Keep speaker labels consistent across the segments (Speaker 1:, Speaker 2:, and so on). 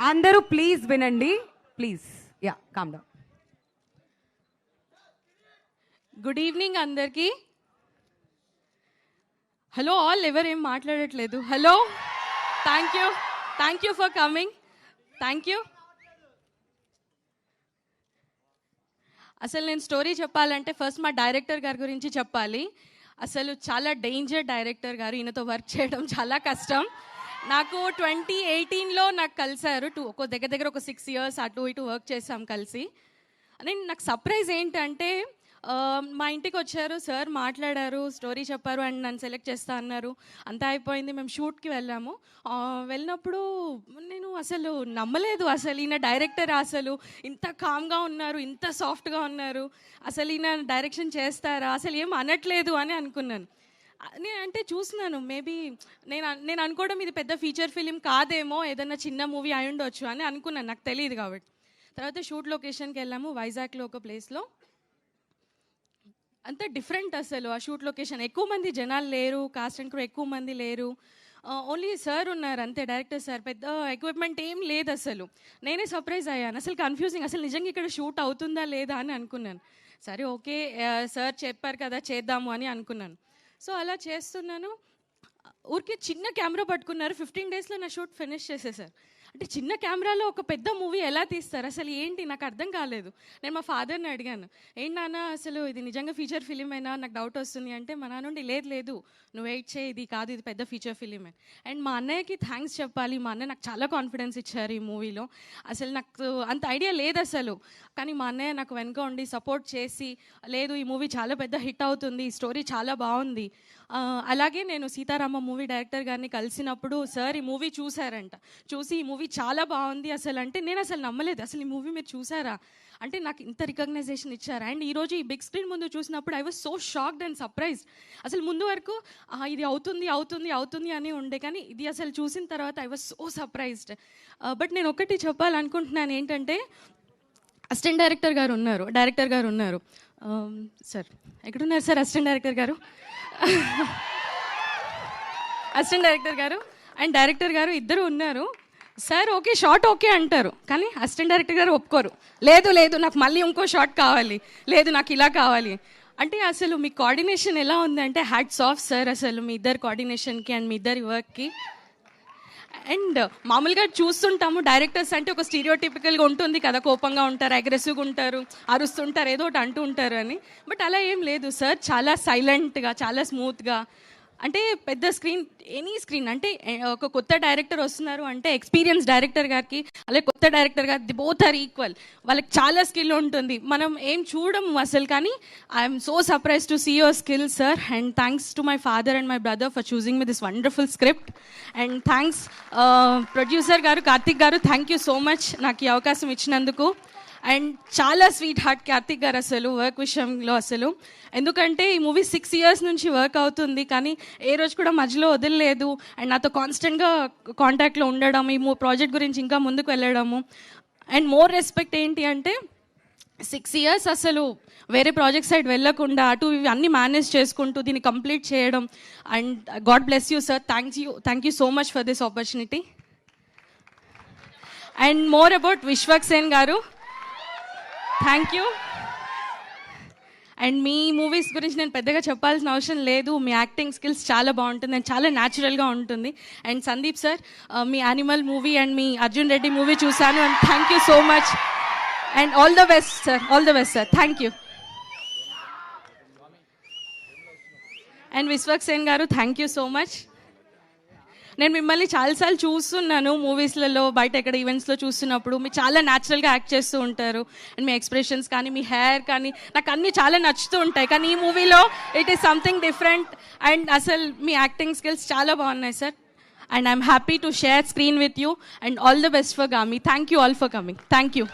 Speaker 1: అందరూ ప్లీజ్ వినండి. Please ya calm down
Speaker 2: good evening అందరికీ. హలో ఆల్ ఎవరు ఏం మాట్లాడట్లేదు? Hello thank you thank you for coming thank you అసలు నేను స్టోరీ చెప్పాలంటే ఫస్ట్ మా డైరెక్టర్ గారి గురించి చెప్పాలి. అసలు చాలా డేంజర్ డైరెక్టర్ గారు ఈయనతో వర్క్ చేయడం చాలా కష్టం. నాకు ట్వంటీ ఎయిటీన్లో నాకు కలిశారు టూ ఒక దగ్గర దగ్గర ఒక సిక్స్ ఇయర్స్ అటు ఇటు వర్క్ చేసాం కలిసి. నేను నాకు సర్ప్రైజ్ ఏంటంటే um, మా ఇంటికి వచ్చారు సార్ మాట్లాడారు స్టోరీ చెప్పారు అండ్ నన్ను సెలెక్ట్ చేస్తా అన్నారు. అంతా అయిపోయింది మేము షూట్కి వెళ్ళాము. వెళ్ళినప్పుడు నేను అసలు నమ్మలేదు అసలు ఈయన డైరెక్టర్ అసలు ఇంత కామ్గా ఉన్నారు ఇంత సాఫ్ట్గా ఉన్నారు. అసలు ఈయన డైరెక్షన్ చేస్తారా అసలు ఏం అనట్లేదు అని అనుకున్నాను. నేను అంటే చూస్తున్నాను. మేబీ నేను నేను అనుకోవడం ఇది పెద్ద ఫీచర్ ఫిలిం కాదేమో ఏదైనా చిన్న మూవీ అయి ఉండొచ్చు అని అనుకున్నాను. నాకు తెలియదు కాబట్టి. తర్వాత షూట్ లొకేషన్కి వెళ్ళాము వైజాగ్లో ఒక ప్లేస్లో అంత డిఫరెంట్ అసలు ఆ షూట్ లొకేషన్ ఎక్కువ మంది జనాలు లేరు కాస్ట్ అండ్ కూడా ఎక్కువ మంది లేరు. ఓన్లీ సార్ ఉన్నారు అంతే డైరెక్టర్ సార్ పెద్ద ఎక్విప్మెంట్ ఏం లేదు అసలు. నేనే సర్ప్రైజ్ అయ్యాను. అసలు కన్ఫ్యూజింగ్ అసలు నిజంగా ఇక్కడ షూట్ అవుతుందా లేదా అని అనుకున్నాను. సరే ఓకే సార్ చెప్పారు కదా చేద్దాము అని అనుకున్నాను. సో అలా చేస్తున్నాను. ఊరికే చిన్న కెమెరా పట్టుకున్నారు. ఫిఫ్టీన్ డేస్లో నా షూట్ ఫినిష్ చేసేసారు. అంటే చిన్న కెమెరాలో ఒక పెద్ద మూవీ ఎలా తీస్తారు? అసలు ఏంటి? నాకు అర్థం కాలేదు. నేను మా ఫాదర్ని అడిగాను. ఏంటి నాన్న అసలు ఇది నిజంగా ఫీచర్ ఫిలిం అయినా నాకు డౌట్ వస్తుంది. అంటే మా నాన్న నుండి లేదు లేదు. నువ్వు వెయిట్ చేయి. ఇది కాదు ఇది పెద్ద ఫీచర్ ఫిలిం అని అండ్ మా అన్నయ్యకి థ్యాంక్స్ చెప్పాలి. మా అన్నయ్య నాకు చాలా కాన్ఫిడెన్స్ ఇచ్చారు ఈ మూవీలో. అసలు నాకు అంత ఐడియా లేదు అసలు. కానీ మా అన్నయ్య నాకు వెనుక ఉండి సపోర్ట్ చేసి లేదు ఈ మూవీ చాలా పెద్ద హిట్ అవుతుంది. ఈ స్టోరీ చాలా బాగుంది. అలాగే నేను సీతారామ మూవీ డైరెక్టర్ గారిని కలిసినప్పుడు సార్ ఈ మూవీ చూసారంట చూసి ఈ మూవీ చాలా బాగుంది అసలు. అంటే నేను అసలు నమ్మలేదు. అసలు ఈ మూవీ మీరు చూసారా? అంటే నాకు ఇంత రికగ్నైజేషన్ ఇచ్చారు. అండ్ ఈరోజు ఈ బిగ్ స్క్రీన్ ముందు చూసినప్పుడు I was so shocked and surprised అసలు ముందు వరకు ఇది అవుతుంది అవుతుంది అవుతుంది అని ఉండే. కానీ ఇది అసలు చూసిన తర్వాత I was so surprised but నేను ఒకటి చెప్పాలనుకుంటున్నాను ఏంటంటే అసిస్టెంట్ డైరెక్టర్ గారు ఉన్నారు. డైరెక్టర్ గారు ఉన్నారు. సార్ ఎక్కడున్నారు సార్ అసిస్టెంట్ డైరెక్టర్ గారు? అసిస్టెంట్ డైరెక్టర్ గారు అండ్ డైరెక్టర్ గారు ఇద్దరు ఉన్నారు. సార్ ఓకే షార్ట్ ఓకే అంటారు. కానీ అసిస్టెంట్ డైరెక్టర్ గారు ఒప్పుకోరు. లేదు లేదు నాకు మళ్ళీ ఇంకో షార్ట్ కావాలి. లేదు నాకు ఇలా కావాలి. అంటే అసలు మీ కోఆర్డినేషన్ ఎలా ఉందంటే హ్యాట్స్ ఆఫ్ సార్ అసలు మీ ఇద్దరు కోఆర్డినేషన్కి అండ్ మీ ఇద్దరి వర్క్కి అండ్ మామూలుగా చూస్తుంటాము డైరెక్టర్స్ అంటే ఒక స్టీరియోటిపికల్గా ఉంటుంది కదా కోపంగా ఉంటారు అగ్రెసివ్గా ఉంటారు అరుస్తుంటారు ఏదో ఒకటి అంటూ ఉంటారు అని. బట్ అలా ఏం లేదు సార్ చాలా సైలెంట్గా చాలా స్మూత్గా అంటే పెద్ద స్క్రీన్ ఎనీ స్క్రీన్ అంటే ఒక కొత్త డైరెక్టర్ వస్తున్నారు అంటే ఎక్స్పీరియన్స్ డైరెక్టర్ గారికి అలాగే కొత్త డైరెక్టర్ గారి ది బోత్ ఆర్ ఈక్వల్. వాళ్ళకి చాలా స్కిల్ ఉంటుంది. మనం ఏం చూడము అసలు కానీ I'm so surprise to see your skill sir. And thanks to my father and my brother for choosing me this wonderful script. And thanks producer గారు కార్తిక్ గారు థ్యాంక్ యూ సో మచ్ నాకు ఈ అవకాశం ఇచ్చినందుకు. అండ్ చాలా స్వీట్ హార్ట్ కార్తిక్ గారు అసలు work విషయంలో అసలు. ఎందుకంటే ఈ మూవీ సిక్స్ ఇయర్స్ నుంచి వర్క్ అవుతుంది కానీ ఏ రోజు కూడా మధ్యలో వదిలేదు అండ్ నాతో కాన్స్టెంట్గా కాంటాక్ట్లో ఉండడం ఈ ప్రాజెక్ట్ గురించి ఇంకా ముందుకు వెళ్ళడము. అండ్ మోర్ రెస్పెక్ట్ ఏంటి అంటే సిక్స్ ఇయర్స్ అసలు వేరే ప్రాజెక్ట్ సైడ్ వెళ్ళకుండా అటు ఇవి అన్ని మేనేజ్ చేసుకుంటూ దీన్ని కంప్లీట్ చేయడం. And god bless you sir. Thanks you thank you so much for this opportunity. And more about Vishwak Sen గారు. థ్యాంక్ యూ అండ్ మీ మూవీస్ గురించి నేను పెద్దగా చెప్పాల్సిన అవసరం లేదు. మీ యాక్టింగ్ స్కిల్స్ చాలా బాగుంటుంది అండ్ చాలా న్యాచురల్గా ఉంటుంది. అండ్ సందీప్ సార్ మీ యానిమల్ మూవీ అండ్ మీ అర్జున్ రెడ్డి మూవీ చూశాను and thank you so much and all the best sir all the best sir thank you and Vishwak Sen గారు థ్యాంక్ యూ సో మచ్ నేను మిమ్మల్ని చాలాసార్లు చూస్తున్నాను మూవీస్లలో బయట ఎక్కడ ఈవెంట్స్లో చూస్తున్నప్పుడు. మీరు చాలా న్యాచురల్గా యాక్ట్ చేస్తూ ఉంటారు. అండ్ మీ ఎక్స్ప్రెషన్స్ కానీ మీ హెయిర్ కానీ నాకు అన్నీ చాలా నచ్చుతూ ఉంటాయి. కానీ ఈ మూవీలో it is something different and అసలు మీ యాక్టింగ్ స్కిల్స్ చాలా బాగున్నాయి sir and I'm happy to share screen with you and all the best for Gaami thank you all for coming thank you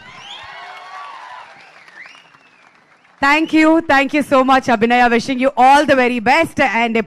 Speaker 1: thank you thank you so much Abhinaya wishing you all the very best and